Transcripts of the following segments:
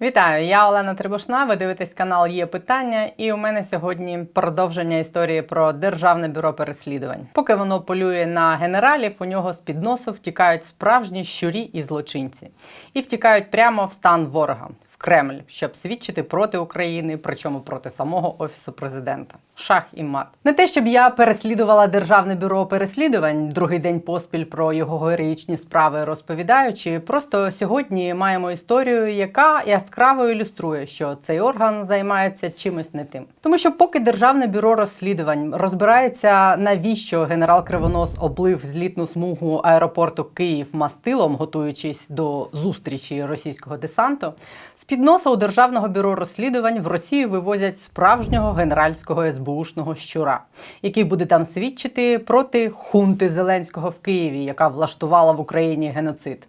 Вітаю, я Олена Трибушна. Ви дивитесь канал Є питання, і у мене сьогодні продовження історії про державне бюро переслідувань. Поки воно полює на генералів, у нього з під носу втікають справжні щурі і злочинці, і втікають прямо в стан ворога. Кремль, щоб свідчити проти України, причому проти самого офісу президента. Шах і мат. Не те, щоб я переслідувала державне бюро переслідувань другий день поспіль про його героїчні справи розповідаючи. Просто сьогодні маємо історію, яка яскраво ілюструє, що цей орган займається чимось не тим. Тому що, поки державне бюро розслідувань розбирається, навіщо генерал Кривонос облив злітну смугу аеропорту Київ мастилом, готуючись до зустрічі російського десанту. З-під носа у Державного бюро розслідувань в Росію вивозять справжнього генеральського СБУшного щура, який буде там свідчити проти хунти Зеленського в Києві, яка влаштувала в Україні геноцид.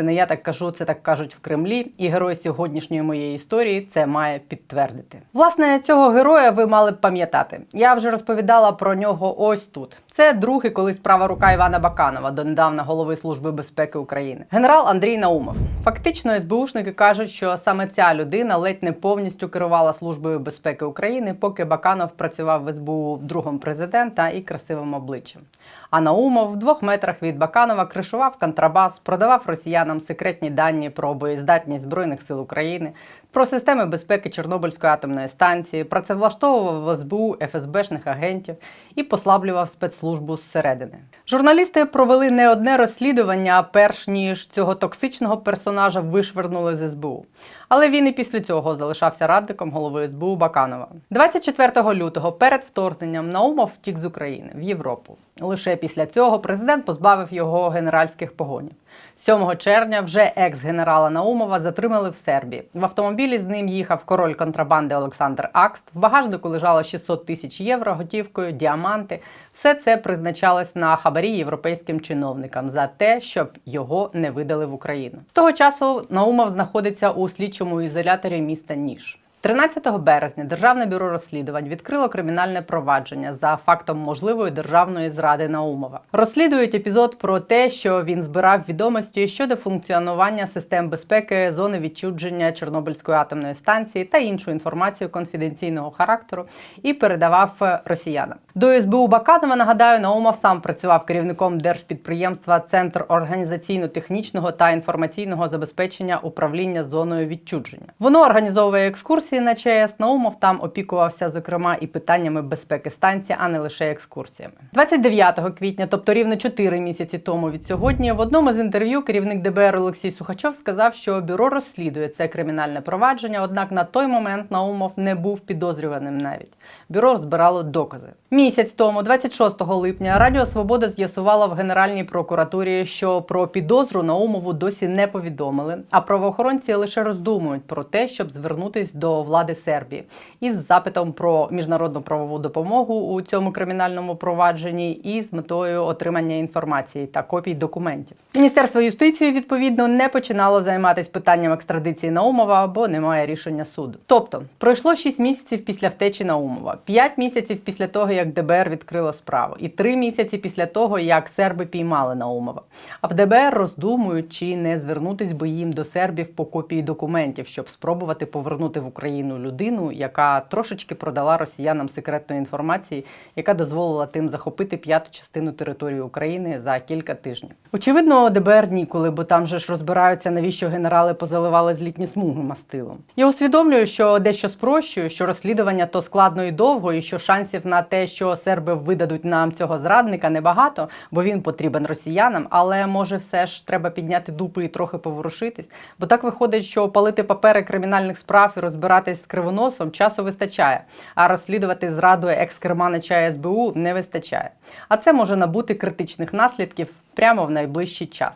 Це не я так кажу, це так кажуть в Кремлі, і герой сьогоднішньої моєї історії це має підтвердити. Власне, цього героя ви мали б пам'ятати. Я вже розповідала про нього ось тут. Це другий колись права рука Івана Баканова, донедавна голови Служби безпеки України. Генерал Андрій Наумов. Фактично, СБУшники кажуть, що саме ця людина ледь не повністю керувала службою безпеки України, поки Баканов працював в СБУ другом президента і красивим обличчям. А Наумов в двох метрах від Баканова кришував контрабас, продавав росіянам секретні дані про боєздатність збройних сил України, про системи безпеки Чорнобильської атомної станції, працевлаштовував в СБУ ФСБшних агентів і послаблював спецслужбу зсередини. Журналісти провели не одне розслідування, перш ніж цього токсичного персонажа вишвернули з СБУ. Але він і після цього залишався радником голови СБУ Баканова. 24 лютого перед вторгненням Наумов втік з України в Європу. Лише після цього президент позбавив його генеральських погонів. 7 червня вже екс-генерала Наумова затримали в Сербії. В автомобілі з ним їхав король контрабанди Олександр Акст. В багажнику лежало 600 тисяч євро готівкою, діаманти. Все це призначалось на хабарі європейським чиновникам за те, щоб його не видали в Україну. З того часу Наумов знаходиться у слідчому ізоляторі міста Ніж. 13 березня Державне бюро розслідувань відкрило кримінальне провадження за фактом можливої державної зради Наумова. Розслідують епізод про те, що він збирав відомості щодо функціонування систем безпеки, зони відчудження Чорнобильської атомної станції та іншу інформацію конфіденційного характеру і передавав е, росіянам. До СБУ Баканова нагадаю, Наумов сам працював керівником держпідприємства Центр організаційно-технічного та інформаційного забезпечення управління зоною відчудження. Воно організовує екскурсії на ЧАЕС. Наумов там опікувався, зокрема, і питаннями безпеки станції, а не лише екскурсіями. 29 квітня, тобто рівно 4 місяці тому від сьогодні, в одному з інтерв'ю керівник ДБР Олексій Сухачов сказав, що бюро розслідує це кримінальне провадження. Однак на той момент Наумов не був підозрюваним навіть. Бюро збирало докази. Місяць тому, 26 липня, Радіо Свобода з'ясувала в Генеральній прокуратурі, що про підозру Наумову досі не повідомили, а правоохоронці лише роздумують про те, щоб звернутись до влади Сербії із запитом про міжнародну правову допомогу у цьому кримінальному провадженні і з метою отримання інформації та копій документів. Міністерство юстиції відповідно не починало займатися питанням екстрадиції Наумова, бо немає рішення суду. Тобто пройшло 6 місяців після втечі Наумова, 5 місяців після того, як ДБР відкрило справу, і 3 місяці після того, як серби піймали Наумова. А в ДБР роздумують, чи не звернутись би їм до сербів по копії документів, щоб спробувати повернути в Україну людину, яка трошечки продала росіянам секретної інформації, яка дозволила тим захопити п'яту частину території України за кілька тижнів. Очевидно, ДБР ніколи, бо там же ж розбираються, навіщо генерали позаливали злітні смуги мастилом. Я усвідомлюю, що дещо спрощую, що розслідування то складно і довго, і що шансів на те, що серби видадуть нам цього зрадника, небагато, бо він потрібен росіянам. Але може, все ж треба підняти дупи і трохи поворушитись. Бо так виходить, що палити папери кримінальних справ і розбиратись з кривоносом часу вистачає, а розслідувати зраду екс-керманича СБУ не вистачає. А це може набути критичних наслідків прямо в найближчий час.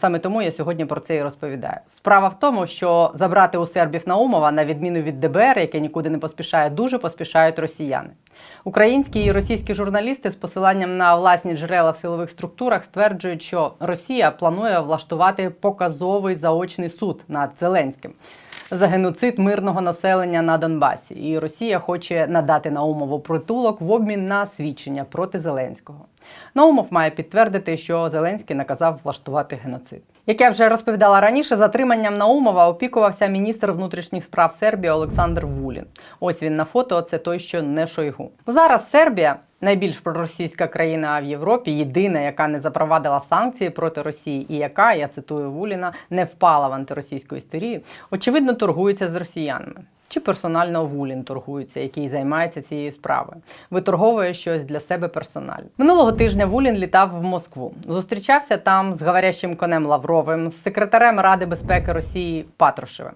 Саме тому я сьогодні про це і розповідаю. Справа в тому, що забрати у сербів Наумова, на відміну від ДБР, яке нікуди не поспішає, дуже поспішають росіяни. Українські і російські журналісти з посиланням на власні джерела в силових структурах стверджують, що Росія планує влаштувати показовий заочний суд над Зеленським. За геноцид мирного населення на Донбасі, і Росія хоче надати Наумову притулок в обмін на свідчення проти Зеленського. Наумов має підтвердити, що Зеленський наказав влаштувати геноцид. Як я вже розповідала раніше, затриманням Наумова опікувався міністр внутрішніх справ Сербії Олександр Вулін. Ось він на фото. Це той, що не Шойгу. Зараз Сербія. Найбільш проросійська країна в Європі, єдина, яка не запровадила санкції проти Росії, і яка, я цитую Вуліна, не впала в антиросійську історію, очевидно, торгується з росіянами. Чи персонально Вулін торгується, який займається цією справою, виторговує щось для себе персонально. Минулого тижня Вулін літав в Москву. Зустрічався там з говорящим конем Лавровим, з секретарем Ради безпеки Росії Патрушевим.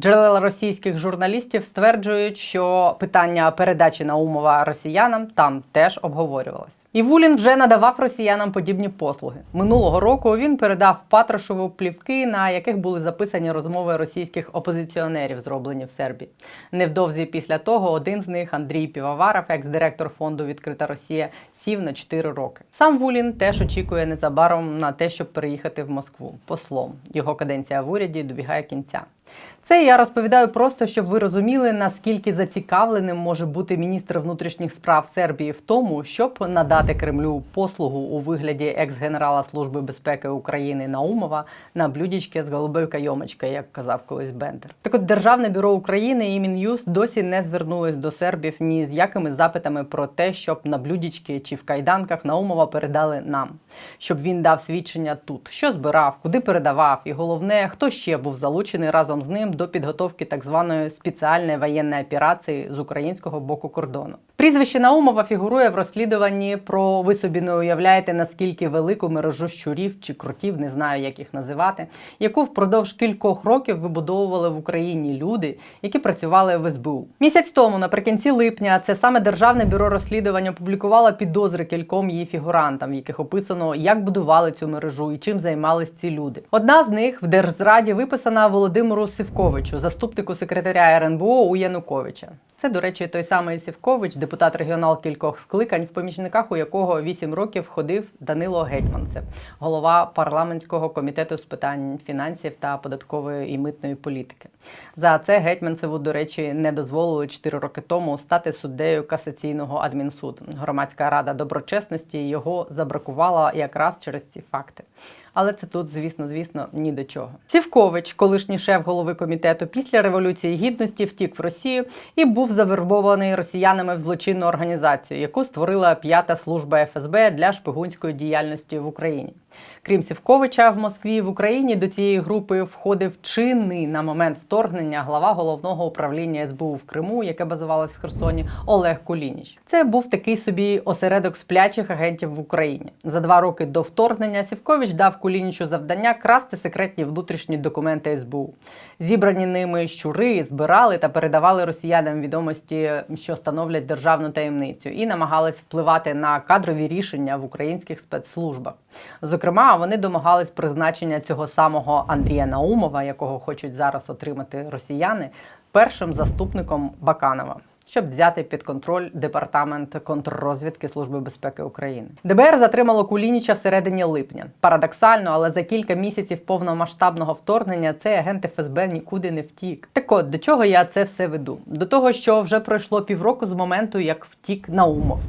Джерела російських журналістів стверджують, що питання передачі Наумова росіянам там теж обговорювалось. І Вулін вже надавав росіянам подібні послуги. Минулого року він передав Патрушеву плівки, на яких були записані розмови російських опозиціонерів, зроблені в Сербії. Невдовзі після того один з них, Андрій Півоваров, екс-директор фонду Відкрита Росія, сів на 4 роки. Сам Вулін теж очікує незабаром на те, щоб переїхати в Москву послом. Його каденція в уряді добігає кінця. Це я розповідаю просто, щоб ви розуміли, наскільки зацікавленим може бути міністр внутрішніх справ Сербії в тому, щоб надати Кремлю послугу у вигляді екс-генерала Служби безпеки України Наумова на блюдічки з голубою кайомочкою, як казав колись Бендер. Так от Державне бюро України і Мін'юст досі не звернулись до сербів ні з якими запитами про те, щоб на блюдічки чи в кайданках Наумова передали нам, щоб він дав свідчення тут, що збирав, куди передавав, і головне, хто ще був залучений разом з ним до підготовки так званої спеціальної воєнної операції з українського боку кордону. Прізвище Наумова фігурує в розслідуванні про ви собі не уявляєте наскільки велику мережу щурів чи крутів, не знаю, як їх називати, яку впродовж кількох років вибудовували в Україні люди, які працювали в СБУ. Місяць тому, наприкінці липня, це саме Державне бюро розслідувань опублікувало підозри кільком її фігурантам, в яких описано, як будували цю мережу і чим займались ці люди. Одна з них в Держзраді виписана Володимиру Сивковичу, заступнику секретаря РНБО у Януковича. Це, до речі, той самий Сівкович, депутат регіонал кількох скликань, в помічниках у якого 8 років ходив Данило Гетьманцев, голова парламентського комітету з питань фінансів та податкової і митної політики. За це Гетьманцеву, до речі, не дозволили 4 роки тому стати суддею касаційного адмінсуду. Громадська рада доброчесності його забракувала якраз через ці факти. Але це тут, звісно, звісно, ні до чого. Сівкович, колишній шеф голови комітету, після революції гідності втік в Росію і був завербований росіянами в злочинну організацію, яку створила п'ята служба ФСБ для шпигунської діяльності в Україні. Крім Сівковича, в Москві в Україні до цієї групи входив чинний на момент вторгнення глава головного управління СБУ в Криму, яке базувалось в Херсоні, Олег Кулініч. Це був такий собі осередок сплячих агентів в Україні. За два роки до вторгнення Сівкович дав Кулінічу завдання красти секретні внутрішні документи СБУ. Зібрані ними щури збирали та передавали росіянам відомості, що становлять державну таємницю, і намагались впливати на кадрові рішення в українських спецслужбах. Зокрема, вони домагались призначення цього самого Андрія Наумова, якого хочуть зараз отримати росіяни, першим заступником Баканова. Щоб взяти під контроль департамент контррозвідки Служби безпеки України, ДБР затримало Кулініча всередині липня. Парадоксально, але за кілька місяців повномасштабного вторгнення цей агент ФСБ нікуди не втік. Так от до чого я це все веду? До того, що вже пройшло півроку з моменту, як втік Наумов.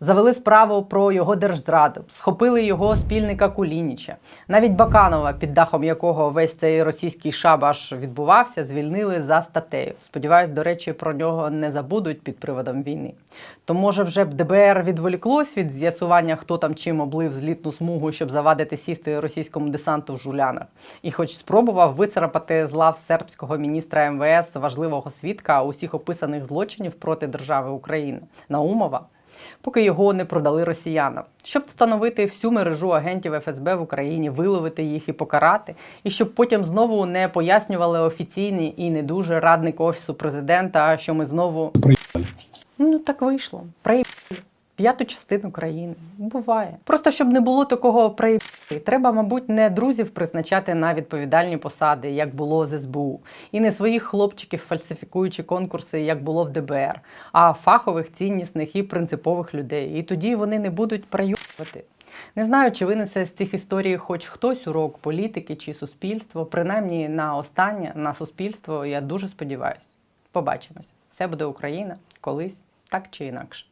Завели справу про його держзраду, схопили його спільника Кулініча. Навіть Баканова, під дахом якого весь цей російський шабаш відбувався, звільнили за статтею. Сподіваюсь, до речі, про нього не забудуть під приводом війни. То може вже б ДБР відволіклось від з'ясування, хто там чим облив злітну смугу, щоб завадити сісти російському десанту в жулянах, і, хоч спробував вицарапати з лав сербського міністра МВС важливого свідка усіх описаних злочинів проти держави України Наумова поки його не продали росіянам, щоб встановити всю мережу агентів ФСБ в Україні, виловити їх і покарати, і щоб потім знову не пояснювали офіційні і не дуже радник офісу президента, що ми знову ну так вийшло. Проїбали. П'яту частину країни буває. Просто щоб не було такого проїбки, треба, мабуть, не друзів призначати на відповідальні посади, як було з СБУ, і не своїх хлопчиків, фальсифікуючи конкурси, як було в ДБР, а фахових, ціннісних і принципових людей. І тоді вони не будуть проювати. Не знаю, чи винесе з цих історій хоч хтось урок політики чи суспільство. Принаймні на останнє на суспільство. Я дуже сподіваюся. Побачимось. Все буде Україна колись так чи інакше.